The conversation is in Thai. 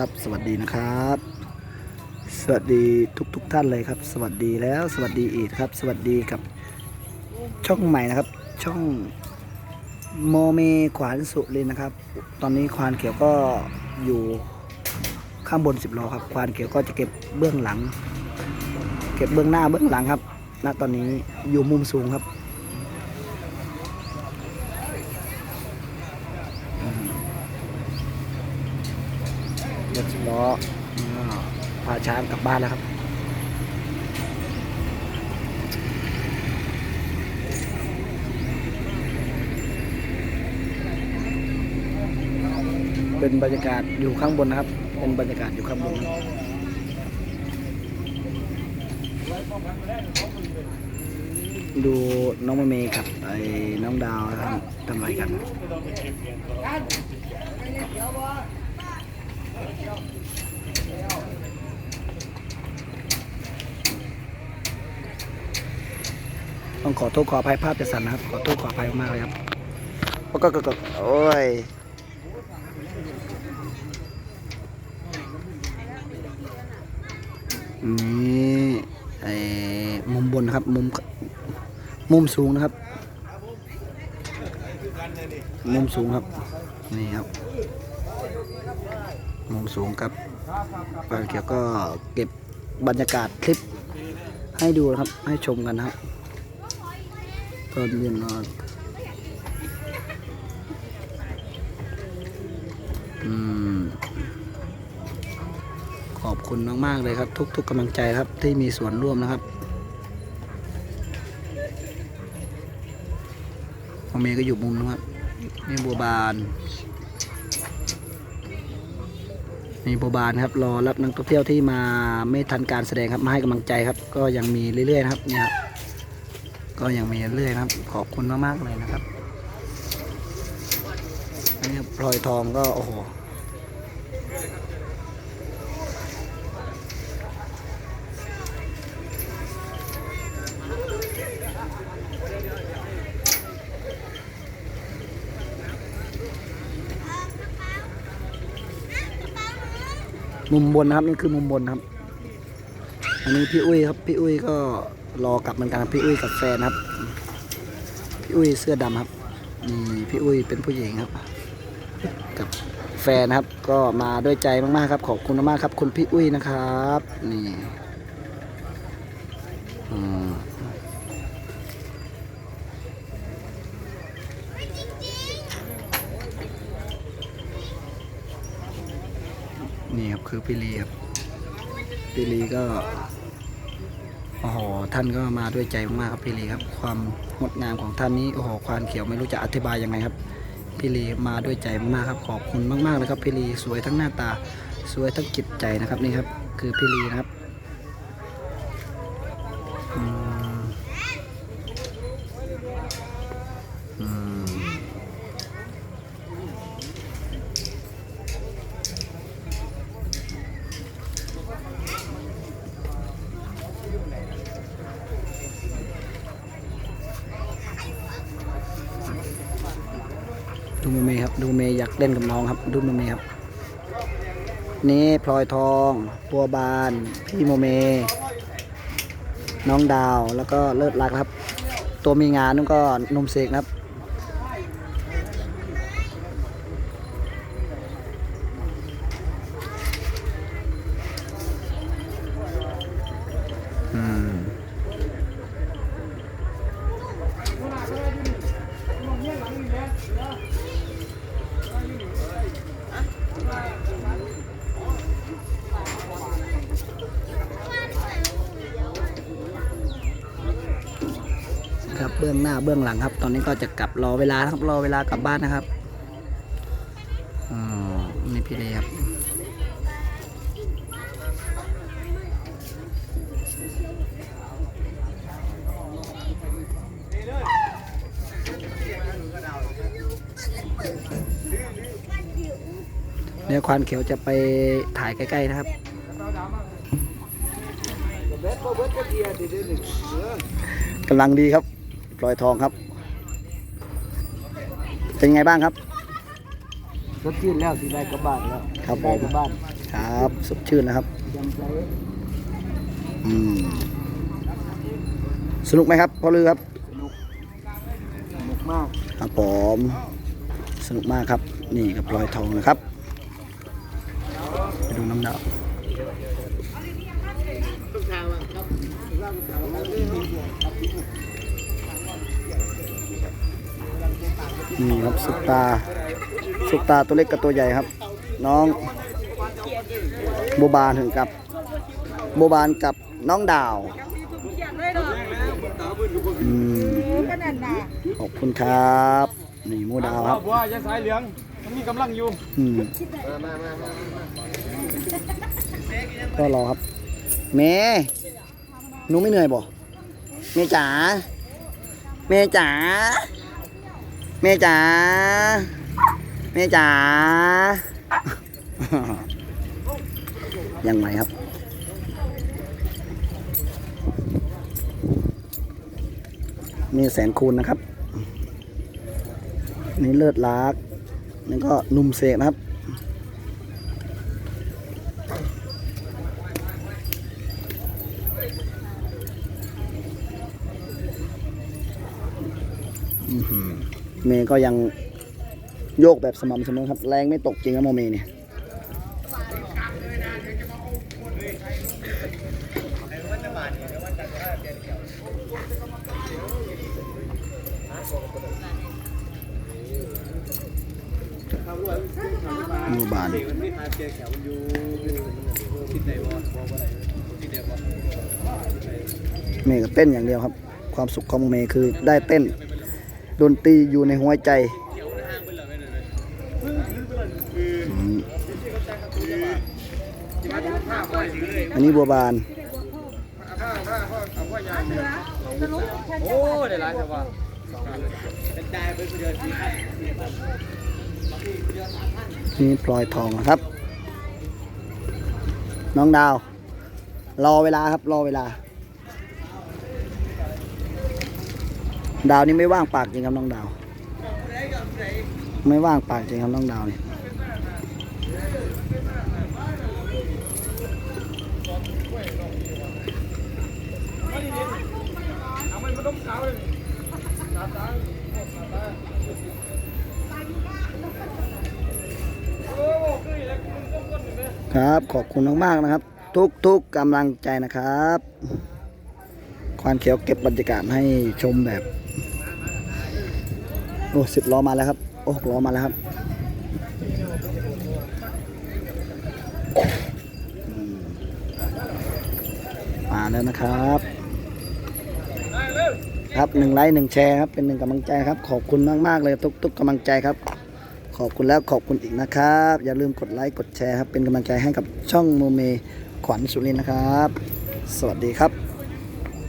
ครับ สวัสดีนะครับ สวัสดีทุกทุกๆท่านเลยครับ สวัสดีแล้วสวัสดีอีกครับ สวัสดีกับช่องใหม่นะครับ ช่องโมเมขวานสุรินนะครับ ตอนนี้ควานเขียวก็อยู่ข้างบนสิบล้อครับ ควานเขียวก็จะเก็บเบื้องหลัง เก็บเบื้องหน้าเบื้องหลังครับณตอนนี้อยู่มุมสูงครับ รถสิบ ล้อพาช้างกลับบ้านแล้วครับเป็นบรรยากาศอยู่ข้างบนนะครับ เป็นบรรยากาศอยู่ข้างบนดูน้องเมย์กับไอ้น้องดาวทำอะไรกัน ต้องขอโทษขออภัยภาพจะสั่นนะครับ ขอโทษขออภัยมากเลยครับโอ้ก็ก็ก็โอ้ยนี่ไอ้มุมบนนะครับ มุมมุมสูงนะครับ มุมสูงครับ นี่ครับ มุมสูงครับปานเกียวก็เก็บบรรยากาศคลิปให้ดูนะครับ ให้ชมกันนะครับ ตอนเย็นนอนอขอบคุณมาก ๆ เลยครับ ทุก ๆกำลังใจครับที่มีส่วนร่วมนะครับน้อเมย์ก็อยู่มุมนะครับนี่บัวบาน มีโบบานครับรอรับนักท่องเที่ยวที่มาไม่ทันการแสดงครับมาให้กำลังใจครับ ก็ยังมีเรื่อยๆนะครับเนี่ยครับก็ยังมีเรื่อยๆนะครับ ขอบคุณมากๆเลยนะครับอันนี้พลอยทองก็โอ้โห มุมบนนะครับนี่คือมุมบนครับ อันนี้พี่อุ้ยครับ พี่อุ้ยก็รอกลับเหมือนกันพี่อุ้ยกับแฟนครับ พี่อุ้ยเสื้อดำครับนี่พี่อุ้ยเป็นผู้หญิงครับ กับแฟนครับ ก็มาด้วยใจมากๆครับ ขอบคุณมากๆครับ คุณพี่อุ้ยนะครับ นี่อืมนี่ คือพี่ลีครับพี่ลีก็โอ้โหท่านก็มาด้วยใจมากๆครับพี่ลีครับ ความงดงามของท่านนี้โอ้โหควานเขียวไม่รู้จะอธิบายยังไงครับพี่ลีมาด้วยใจมากๆครับขอบคุณมากๆเลยครับพี่ลีสวยทั้งหน้าตา สวยทั้งจิตใจนะครับนี่ครับ คือพี่ลีนะครับอืมอืม ดูเมย์เมครับ ดูเมย์อยากเล่นกับน้องครับ ดูเมย์เมครับ นี่พลอยทอง ตัวบาน พี่โมเม น้องดาว แล้วก็เลิศรักครับ ตัวมีงานนั่นก็นมเสกนะครับ ครับเบื้องหน้าเบื้องหลังครับ ตอนนี้ก็จะกลับรอเวลาครับรอเวลากลับบ้านนะครับอ๋อไม่พี่เลยครับ เดี๋ยวควานเขียวจะไปถ่ายใกล้ ๆ นะครับ กำลังดีครับพลอยทองครับ เป็นไงบ้างครับรถจีนแล้วสีได้กลับบ้านแล้วครับผได้มกลับบ้าน ครับ สดชื่นนะครับอืมสนุกไหมครับพ่อลือครับ สนุก สนุกมาก ครับผม สนุกมากครับ นี่กับรอยทองนะครับ ไปดูน้ำดาวนี่ครับสุกตา สุกตาตัวเล็กกับตัวใหญ่ครับ น้องโบบานถึงกับโบบานกับน้องดาวขอบคุณครับ นี่หมูดาวครับบัวยาสายเหลืองมันมีกำลังอยู่อืมก็รอครับเมย์หนูไม่เหนื่อยบ่เมย์จ๋าเมย์จ๋าเมย์จ๋าเมย์จ๋ายังไงครับนี่แสนคูณนะครับ นี่เลิศลักนี่ก็นุ่มเสกนะครับ เมย์ก็ยังโยกแบบสม่ำเสมอครับ แรงไม่ตกจริงครับโมเมเนี่ย มือบานเมย์ก็เต้นอย่างเดียวครับ ความสุขของเมย์คือได้เต้น ดนตรีอยู่ในหัวใจอันนี้บัวบานโอ้ได้หลายแต่ว่านี่ นี่พลอยทองนะครับ น้องดาว รอเวลาครับ รอเวลา ดาวนี่ไม่ว่างปากจริงครับน้องดาว ไม่ว่างปากจริงครับน้องดาวเนี่ย ครับ ขอบคุณมากๆนะครับ ทุกทุกๆกำลังใจนะครับควานเขียวเก็บบรรยากาศให้ชมแบบ โอ้สิบล้อมาแล้วครับ โอ้หกล้อมาแล้วครับมาแล้วนะครับครับหนึ่งไลค์หนึ่งแชร์ครับเป็นหนึ่งกำลังใจครับ ขอบคุณมาก ๆ เลยทุกๆกำลังใจครับ ขอบคุณแล้วขอบคุณอีกนะครับ อย่าลืมกดไลค์กดแชร์ครับ เป็นกำลังใจให้กับช่องโมเมขวัญสุรินนะครับ สวัสดีครับ